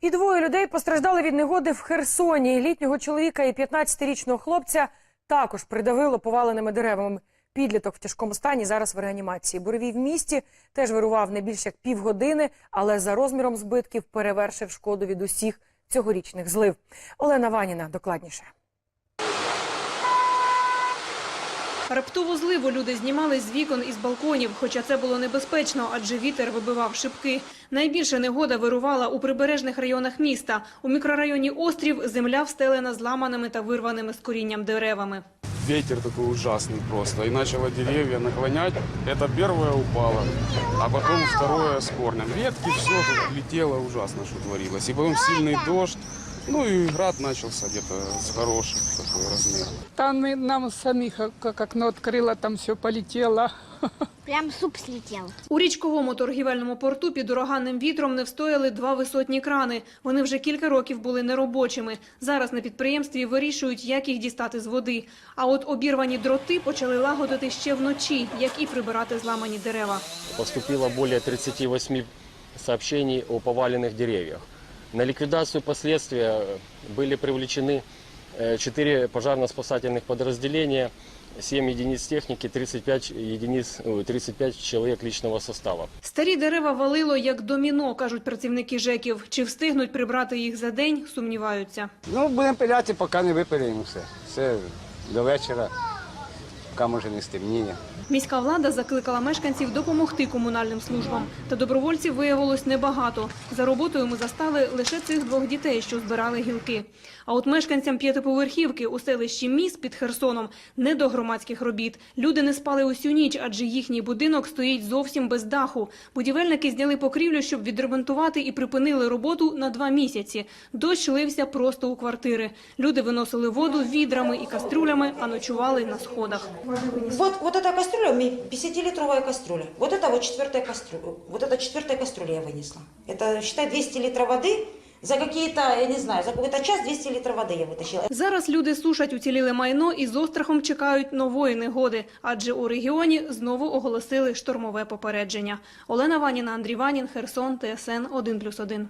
І двоє людей постраждали від негоди в Херсоні. Літнього чоловіка і 15-річного хлопця також придавило поваленими деревами. Підліток в тяжкому стані зараз в реанімації. Буревій в місті теж вирував не більше як півгодини, але за розміром збитків перевершив шкоду від усіх цьогорічних злив. Олена Ваніна докладніше. Раптову зливу люди знімали з вікон і з балконів, хоча це було небезпечно, адже вітер вибивав шибки. Найбільше негода вирувала у прибережних районах міста. У мікрорайоні Острів земля встелена зламаними та вирваними з корінням деревами. Ветер такой ужасный просто. И начало деревья наклонять. Это первое упало, а потом второе с корнем. Ветки, все тут летело ужасно, что творилось. И потом сильный дождь. Ну и град начался где-то с хороших такой размер. Там и нам самих как окно открыло, там все полетело. Прям суп слетел. У річковому торгівельному порту під ураганним вітром не встояли два висотні крани. Вони вже кілька років були неробочими. Зараз на підприємстві вирішують, як їх дістати з води. А от обірвані дроти почали лагодити ще вночі, як і прибирати зламані дерева. Поступило более 38 сообщений о поваленных деревьях. На ликвидацию последствий э, были привлечены 4 пожарно-спасательных подразделения, 7 единиц техники, 35, единиц, ой, 35 человек личного состава. Старі дерева валило як доміно, кажуть працівники ЖЕКів. Чи встигнуть прибрати їх за день, сумніваються. Ну, будемо пиляти, поки не випилимо все. Все до вечора, поки може не стемніє. Міська влада закликала мешканців допомогти комунальним службам. Та добровольців виявилось небагато. За роботою ми застали лише цих двох дітей, що збирали гілки. А от мешканцям п'ятиповерхівки у селищі Міс під Херсоном не до громадських робіт. Люди не спали усю ніч, адже їхній будинок стоїть зовсім без даху. Будівельники зняли покрівлю, щоб відремонтувати і припинили роботу на два місяці. Дощ лився просто у квартири. Люди виносили воду відрами і каструлями, а ночували на сходах. Вот, вот эта кастрюля, у меня 50-литровая кастрюля. Вот это вот четвертая кастрюля. Вот это четвертая кастрюля я вынесла. Это, считай, 200 литров воды. За какие-то, я не знаю, за какой-то час 200 литров воды я вытащила. Зараз люди сушать уціліле майно і з острахом чекають нової негоди, адже у регіоні знову оголосили штормове попередження. Олена Ваніна, Андрій Ванін, Херсон, ТСН 1+,1.